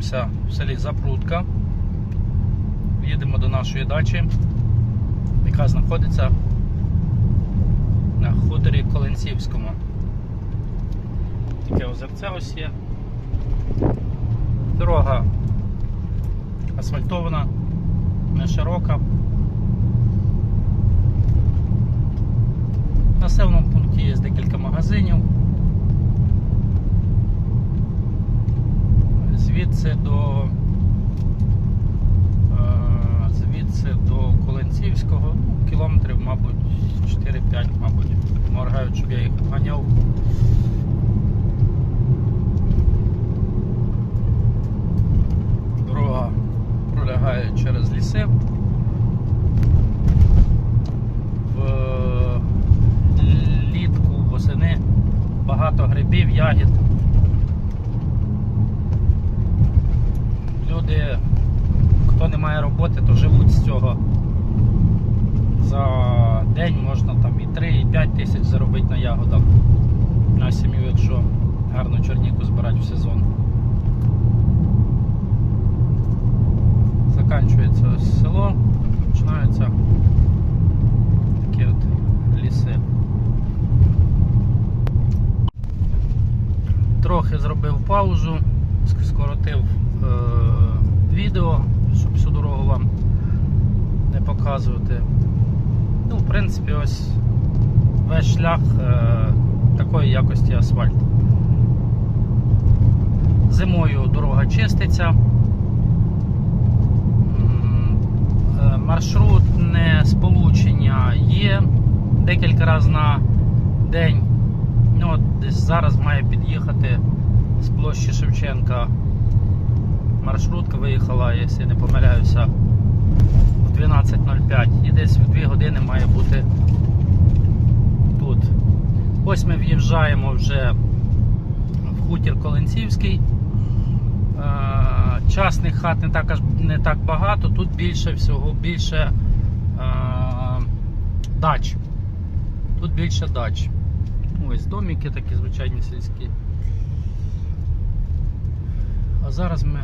знаходимося в селі Запрудка. Їдемо до нашої дачі, яка знаходиться на хуторі Колинцівському. Таке озерце ось є. Дорога асфальтована, не широка. В населеному пункті є декілька магазинів. Звідси до е, звідси до Колинцівського ну, кілометрів, мабуть, 4-5, мабуть. Моргають, щоб я їх ганяв. Дорога пролягає через ліси. Влітку, восени багато грибів, ягід. Люди, хто не має роботи, то живуть з цього. За день можна там і 3, і 5 тисяч заробити на ягодах. На сім'ю, якщо гарно чорніку збирати в сезон. Заканчується ось село, починаються такі от ліси. Трохи зробив паузу, скоротив е, відео, щоб всю дорогу вам не показувати. Ну, в принципі, ось весь шлях е, такої якості асфальт. Зимою дорога чиститься. Е, Маршрутне сполучення є декілька разів на день. Ну, десь зараз має під'їхати з площі Шевченка. Маршрутка виїхала, якщо я не помиляюся, в 12.05 і десь в 2 години має бути тут. Ось ми в'їжджаємо вже в хутір Колинцівський. Е, Частних хат не так, не так багато, тут більше всього, більше е, дач. Тут більше дач. Ось домики такі звичайні сільські. А зараз ми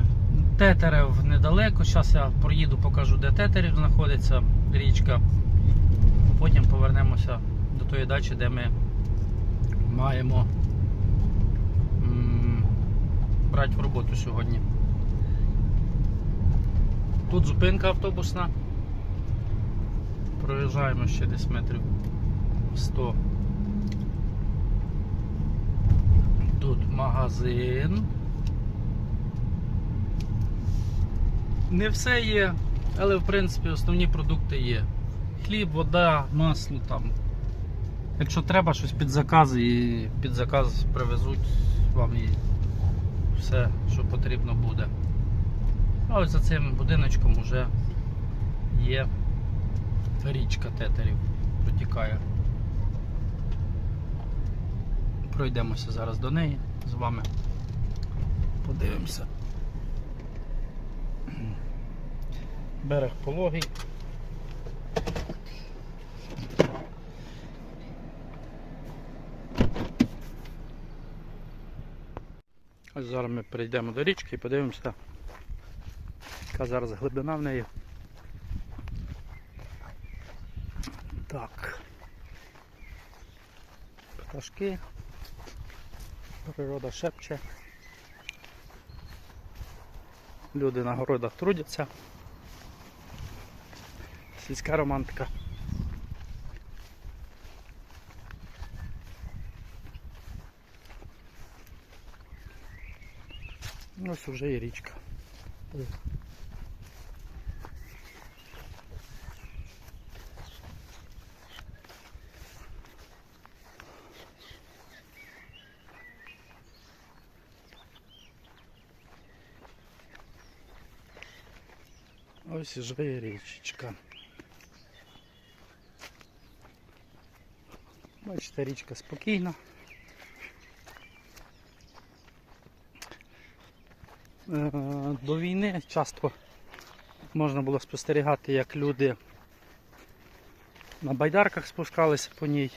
Тетерев недалеко. Зараз я проїду, покажу, де Тетерів знаходиться річка. Потім повернемося до тої дачі, де ми маємо брати в роботу сьогодні. Тут зупинка автобусна. Проїжджаємо ще десь метрів 100. Тут магазин. Не все є, але в принципі основні продукти є. Хліб, вода, масло там. Якщо треба щось під заказ і під заказ привезуть вам і все, що потрібно буде. А ось за цим будиночком вже є річка тетерів, протікає. Пройдемося зараз до неї з вами. Подивимося. Берег пологий. Зараз ми прийдемо до річки і подивимося, яка зараз глибина в неї. Так. Пташки. Природа шепче. Люди на городах трудяться. Сільська романтика. Ось вже і річка. Ось вже і річечка. Бачите, річка спокійна. До війни часто можна було спостерігати, як люди на байдарках спускалися по ній.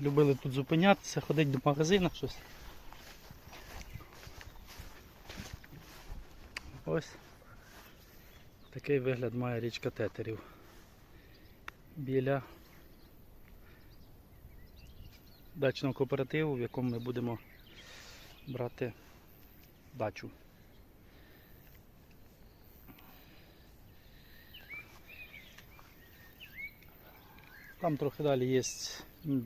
Любили тут зупинятися, ходити до магазину щось. Ось такий вигляд має річка Тетерів. Біля дачного кооперативу, в якому ми будемо брати дачу. Там трохи далі є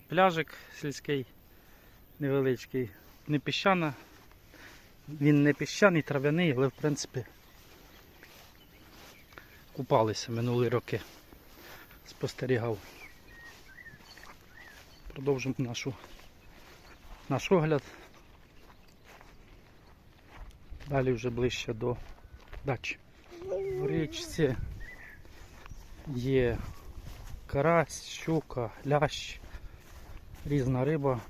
пляжик сільський, невеличкий, не піщана. Він не піщаний, трав'яний, але в принципі купалися минулі роки. Спостерігав. Продовжимо наш огляд. Далі вже ближче до дачі. В річці є карась, щука, лящ, різна риба.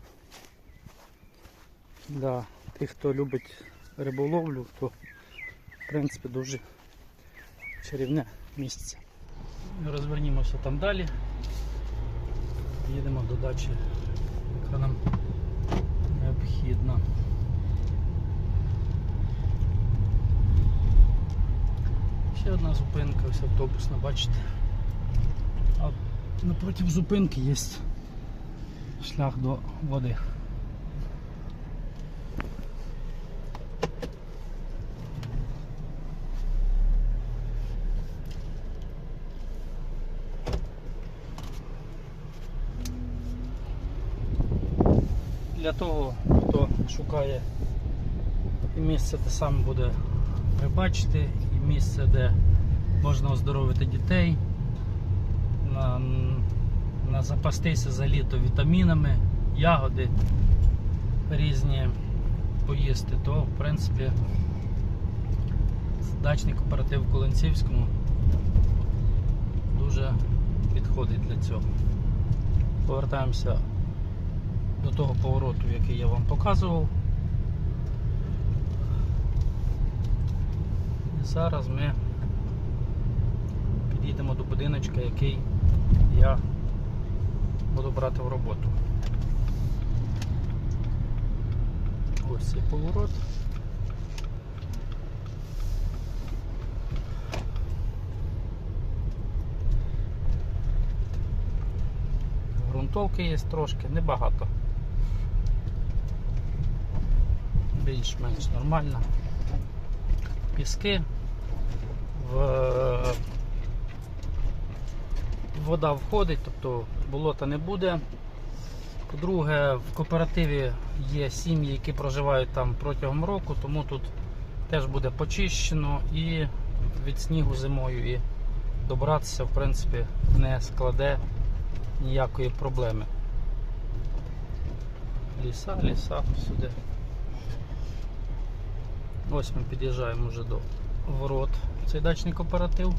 Для тих, хто любить риболовлю, то в принципі дуже чарівне місце. Розвернімося там далі. Їдемо до дачі, яка нам необхідна. Ще одна зупинка, ось автобусна, бачите. А напротив зупинки є шлях до води. Для того, хто шукає місце, де саме буде рибачити, місце, де можна оздоровити дітей, на, на запастися за літо вітамінами, ягоди різні поїсти, то в принципі дачний кооператив в Колонцівському дуже підходить для цього. Повертаємося до того повороту, який я вам показував. Зараз ми підійдемо до будиночка, який я буду брати в роботу. Ось цей поворот. Грунтовки є трошки, небагато. Більш-менш нормально. Піски. Вода входить, тобто болота не буде. По-друге, в кооперативі є сім'ї, які проживають там протягом року, тому тут теж буде почищено і від снігу зимою і добратися в принципі не складе ніякої проблеми. Ліса, ліса сюди. Ось ми під'їжджаємо вже до ворот цей дачний кооператив.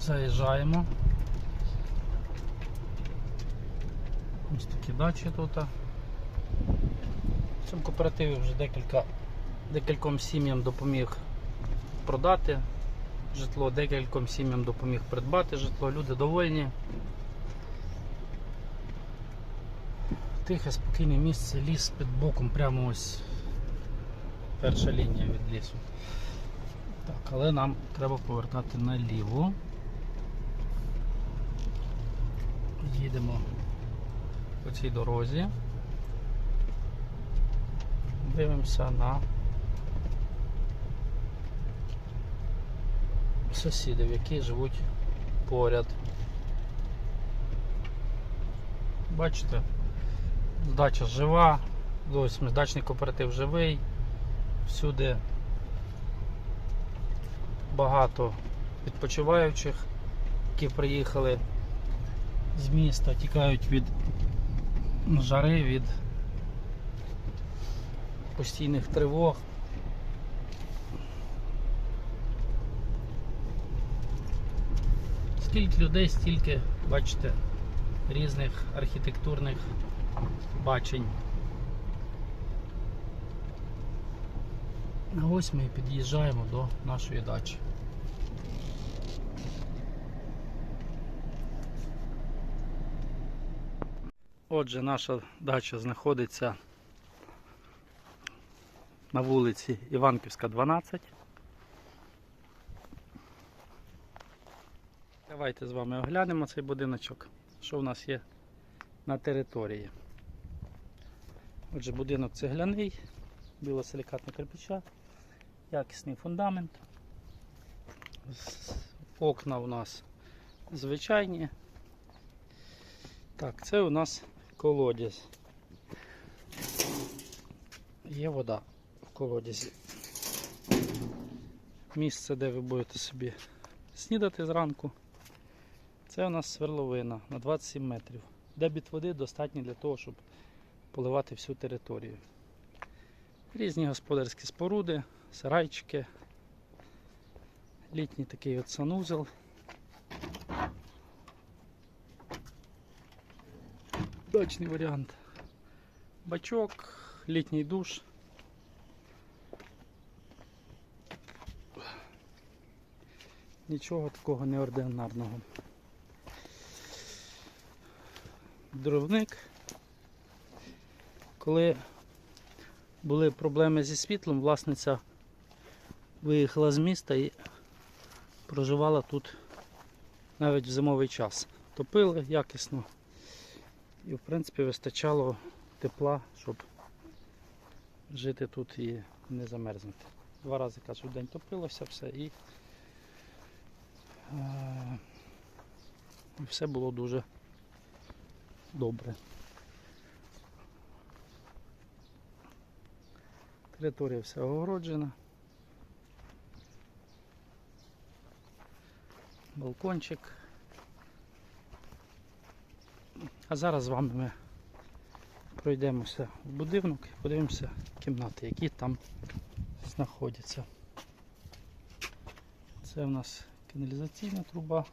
Заїжджаємо. Ось такі дачі тут. В цьому кооперативі вже декілька, декільком сім'ям допоміг продати житло, декільком сім'ям допоміг придбати житло. Люди довольні. Тихе, спокійне місце, ліс під боком, прямо ось перша лінія від лісу. Так, але нам треба повертати наліво. Їдемо по цій дорозі. Дивимося на сусідів, які живуть поряд. Бачите, дача жива, ось дачний кооператив живий, всюди багато відпочиваючих, які приїхали з міста, тікають від жари, від постійних тривог. Скільки людей, стільки, бачите, різних архітектурних бачень. А ось ми під'їжджаємо до нашої дачі. Отже, наша дача знаходиться на вулиці Іванківська, 12. Давайте з вами оглянемо цей будиночок, що в нас є на території. Отже, будинок цегляний, білосилікатна кирпича, якісний фундамент. Окна у нас звичайні. Так, це у нас колодязь. Є вода в колодязі. Місце, де ви будете собі снідати зранку. Це у нас сверловина на 27 метрів. Дебіт води достатній для того, щоб поливати всю територію. Різні господарські споруди, сарайчики, літній такий от санузел. Дачний варіант. Бачок, літній душ. Нічого такого неординарного. Дровник. Коли були проблеми зі світлом, власниця виїхала з міста і проживала тут навіть в зимовий час. Топили якісно і в принципі вистачало тепла, щоб жити тут і не замерзнути. Два рази кажу, в день топилося все і е, все було дуже добре. Територія вся огороджена. Балкончик. А зараз з вами ми пройдемося в будинок і подивимося кімнати, які там знаходяться. Це у нас каналізаційна труба.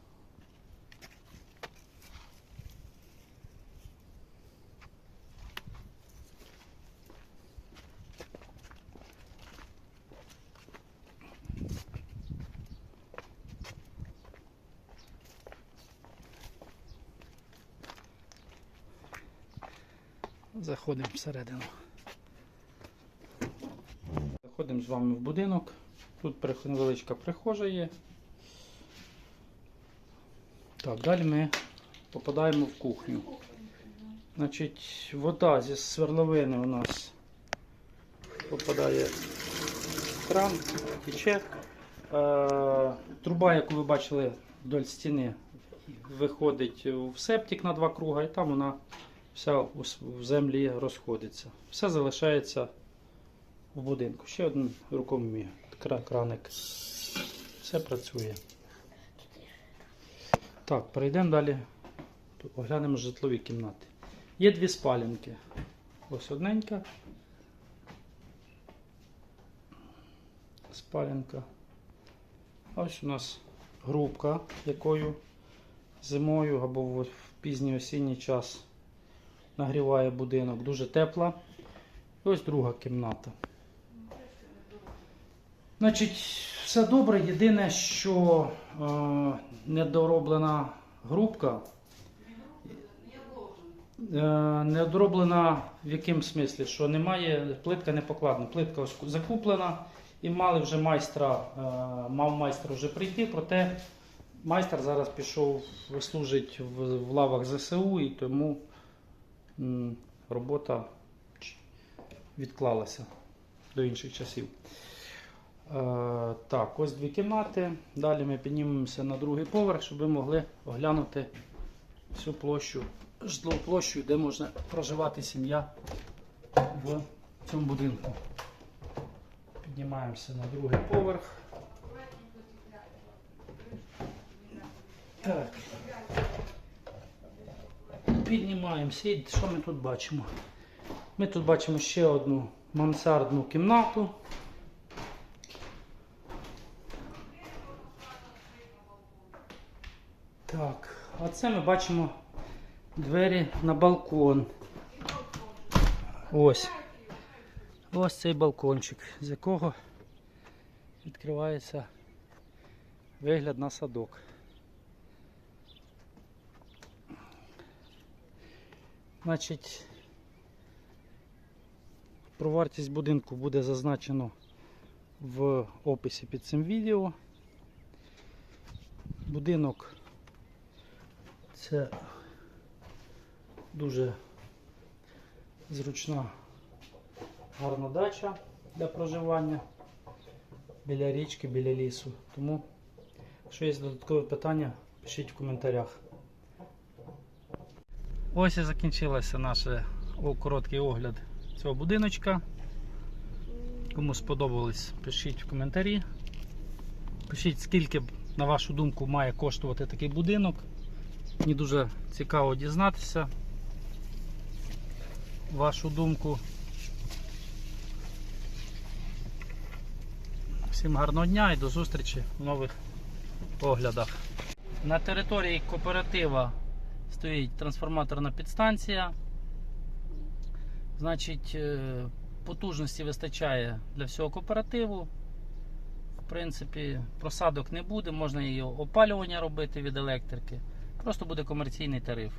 Заходимо всередину. Заходимо з вами в будинок. Тут невеличка прихожа є. Так, далі ми попадаємо в кухню. Значить, вода зі свердловини у нас попадає в кран, тече. Е, труба, яку ви бачили вдоль стіни, виходить в септик на два круга, і там вона вся в землі розходиться. Все залишається в будинку. Ще один рукомий кра- краник. Все працює. Так, перейдемо далі. Оглянемо житлові кімнати. Є дві спалінки. Ось одненька. Спалінка. Ось у нас грубка, якою зимою або в пізній осінній час нагріває будинок. Дуже тепла. І ось друга кімната. Значить, все добре. Єдине, що е, недороблена грубка. Е, недороблена в якому смислі, що немає, плитка не покладена. Плитка ось закуплена і мали вже майстра, е, мав майстер вже прийти, проте майстер зараз пішов служить в, в лавах ЗСУ і тому робота відклалася до інших часів. Е, так, ось дві кімнати. Далі ми піднімемося на другий поверх, щоб ви могли оглянути всю площу, житлову площу, де можна проживати сім'я в цьому будинку. Піднімаємося на другий поверх. Так. Піднімаємося і що ми тут бачимо? Ми тут бачимо ще одну мансардну кімнату. Так, а це ми бачимо двері на балкон. Ось. Ось цей балкончик, з якого відкривається вигляд на садок. Значить, Про вартість будинку буде зазначено в описі під цим відео. Будинок це дуже зручна гарна дача для проживання біля річки, біля лісу. Тому, якщо є додаткові питання, пишіть в коментарях. Ось і закінчилося наш короткий огляд цього будиночка. Кому сподобалось, пишіть в коментарі. Пишіть, скільки, на вашу думку, має коштувати такий будинок. Мені дуже цікаво дізнатися вашу думку. Всім гарного дня і до зустрічі в нових оглядах. На території кооператива стоїть трансформаторна підстанція. Значить, е, потужності вистачає для всього кооперативу. В принципі, просадок не буде, можна і опалювання робити від електрики. Просто буде комерційний тариф.